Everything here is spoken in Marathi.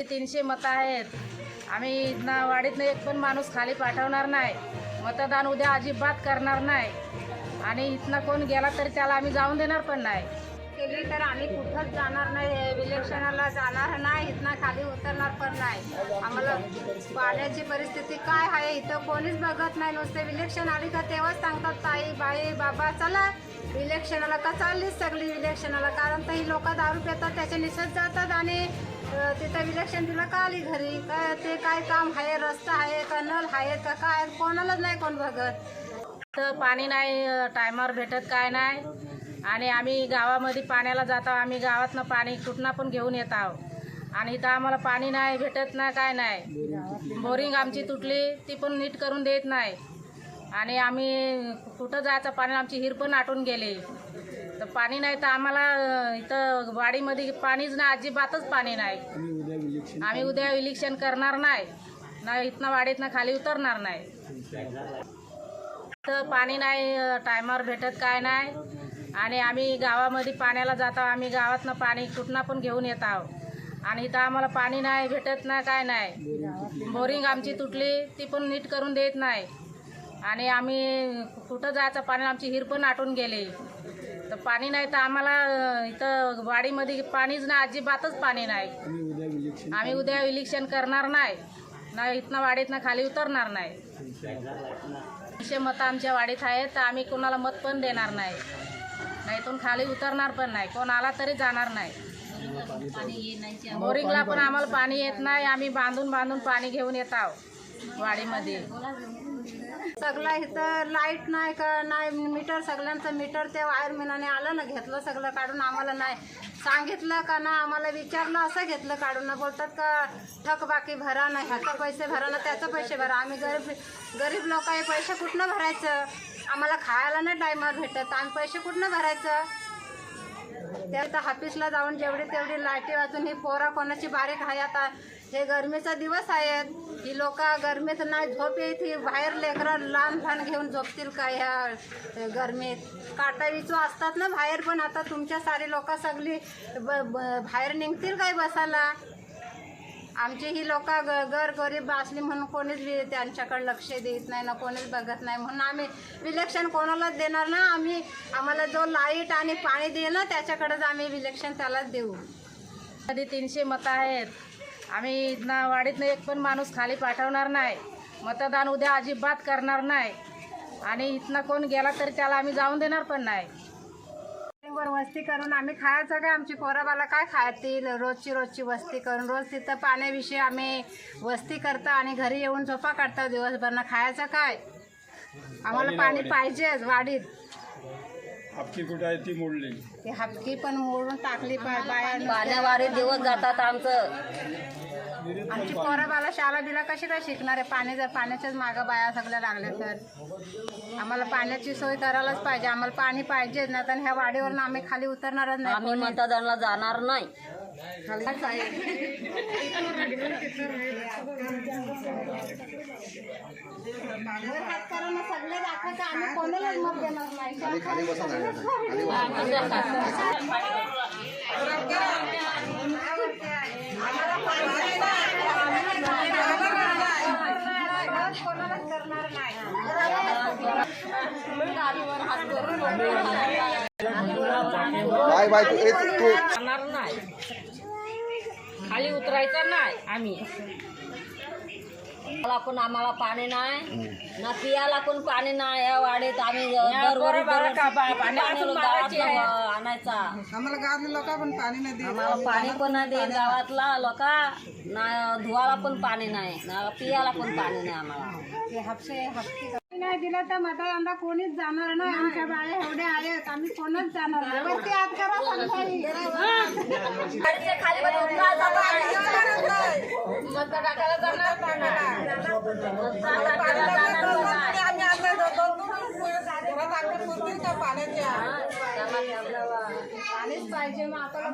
तीनशे मतं आहेत. आम्ही इथनं वाडीतनं एक पण माणूस खाली पाठवणार नाही. मतदान उद्या अजिबात करणार नाही. आणि इथनं कोण गेला तरी त्याला आम्ही जाऊन देणार पण नाही. केली तर आम्ही कुठंच जाणार नाही इलेक्शनाला जाणार नाही इथनं खाली उतरणार पण नाही. आम्हाला पाण्याची परिस्थिती काय आहे इथं कोणीच बघत नाही. नुसते इलेक्शन आली का तेव्हाच सांगतात ताई बाई बाबा चला. इलेक्शनाला का चाललीच सगळी इलेक्शनाला कारण तर ही लोक दारू पितात त्याचे निषेध जातात आणि तर तिथं इलेक्शन दिलं का आली घरी? काय ते काय काम आहे रस्ता आहे का नल आहे का काय? कोणालाच नाही कोण बघत. तर पाणी नाही टायमावर भेटत काय नाही. आणि आम्ही गावामध्ये पाण्याला जातो आम्ही गावातनं पाणी कुठनं पण घेऊन येत आहोत आणि इथं आम्हाला पाणी नाही भेटत नाही काय नाही. बोरिंग आमची तुटली ती पण नीट करून देत नाही. आणि आम्ही कुठं जायचं पाणी आमची हिर पण आटून गेली. तर पाणी नाही तर आम्हाला इथं वाडीमध्ये पाणीच नाही अजिबातच पाणी नाही. आम्ही उद्या इलेक्शन करणार नाही. ना इथनं वाडीतनं खाली उतरणार नाही. तर पाणी नाही टायमावर भेटत काय नाही. आणि आम्ही गावामध्ये पाण्याला जातो आम्ही गावातनं पाणी कुठनं पण घेऊन येत आहोत. आणि इथं आम्हाला पाणी नाही भेटत नाही काय नाही. बोरिंग आमची तुटली ती पण नीट करून देत नाही. आणि आम्ही कुठं जायचं पाणी आमची हिर पण आटून गेली. तर पाणी नाही तर आम्हाला इथं वाडीमध्ये पाणीच नाही अजिबातच पाणी नाही. आम्ही उद्या इलेक्शन करणार नाही. ना इथनं वाडीतनं खाली उतरणार नाही. तीनशे मतं आमच्या वाडीत आहेत तर आम्ही कोणाला मत पण देणार नाही. नाही इथून खाली उतरणार पण नाही. कोण आला तरी जाणार नाही. बोरिंगला पण आम्हाला पाणी येत नाही. आम्ही बांधून बांधून पाणी घेऊन येत आहोत. वाडीमध्ये. सगळं इथं लाइट नाही का नाही? मीटर सगळ्यांचं मीटर त्या वायरमॅनाने आलं ना घेतलं सगळं काढून आम्हाला नाही. सांगितलं का ना आम्हाला विचारलं असं घेतलं काढून. ना बोलतात का थक बाकी भरा ना ह्याचं पैसे भरा ना त्याचं पैसे भरा. आम्ही गरीब गरीब लोक आहे पैसे कुठनं भरायचं? आम्हाला खायला नाही टायमावर भेटत. आम्ही पैसे कुठनं भरायचं? त्या आता हाफिसला जाऊन जेवढी तेवढी लाटी वाचून ही पोरा कोणाची बारीक आहे आता? हे गरमीचा दिवस आहेत ही लोक गरमीत नाही झोप येत. ही बाहेर लेकरं लहान लहान घेऊन झोपतील का ह्या गरमीत? काटा विचू असतात ना बाहेर पण. आता तुमच्या सारी लोक सगळी ब- ब- बाहेर निघतील काय बसायला? आमची ही लोक घर गरीब असली म्हणून कोणीच त्यांच्याकडे लक्ष देत नाही ना कोणीच बघत नाही. म्हणून आम्ही विलेक्शन कोणालाच देणार ना? आम्ही आम्हाला जो लाइट आणि पाणी देईल ना त्याच्याकडेच आम्ही विलेक्शन त्यालाच देऊ. कधी तीनशे मतं आहेत. आम्ही इथनं वाडीतनं एक पण माणूस खाली पाठवणार नाही. मतदान उद्या अजिबात करणार नाही. आणि इथनं कोण गेला तरी त्याला आम्ही जाऊन देणार पण नाही. वर वस्ती करून आम्ही खायचं काय आमची पोराबाला काय खातील? रोजची रोजची वस्ती करून रोज तिथं पाण्याविषयी आम्ही वस्ती करता आणि घरी येऊन झोपा काढता दिवसभरनं खायचं काय? आम्हाला पाणी पाहिजेच वाडीत. आपली कुठं आहे ती मोडली. ती हापकी पण मोडून टाकली पा- बाया पाण्यावारे दिवस जातात आमचं. आमची पोराबाला शाळा बिला कशी काय शिकणार आहे? पाणी जर पाण्याच्याच मागं बाया सगळ्या लागल्या तर. आम्हाला पाण्याची सोय करायलाच पाहिजे. आम्हाला पाणी पाहिजेच नाही तर ह्या वाडीवरून आम्ही खाली उतरणारच नाही. आम्ही मतदानाला जाणार नाही. ना सगळे दाखवता आम्ही कोणालाच मत देणार नाही नाही बाय बाय. तू तू. जाणार नाही. खाली उतरायचं नाही आम्ही. मला पण आम्हाला पाणी नाही. ना पियाला पण पाणी नाही. या वाडीत आम्ही दरवरी आणायचा. आम्हाला गावातले लोक पण पाणी नाही आम्हाला पाणी पण नाही देत. गावातला लोक ना धुवाला पण पाणी नाही. ना पियाला पण पाणी नाही आम्हाला. नाही दिलं तर मतदानला कोणीच जाणार नाही. आमच्या बाया एवढ्या आहेत आम्ही कोणच जाणार नाही. वरती हात करा सांगताई. पाणीच पाहिजे मग आता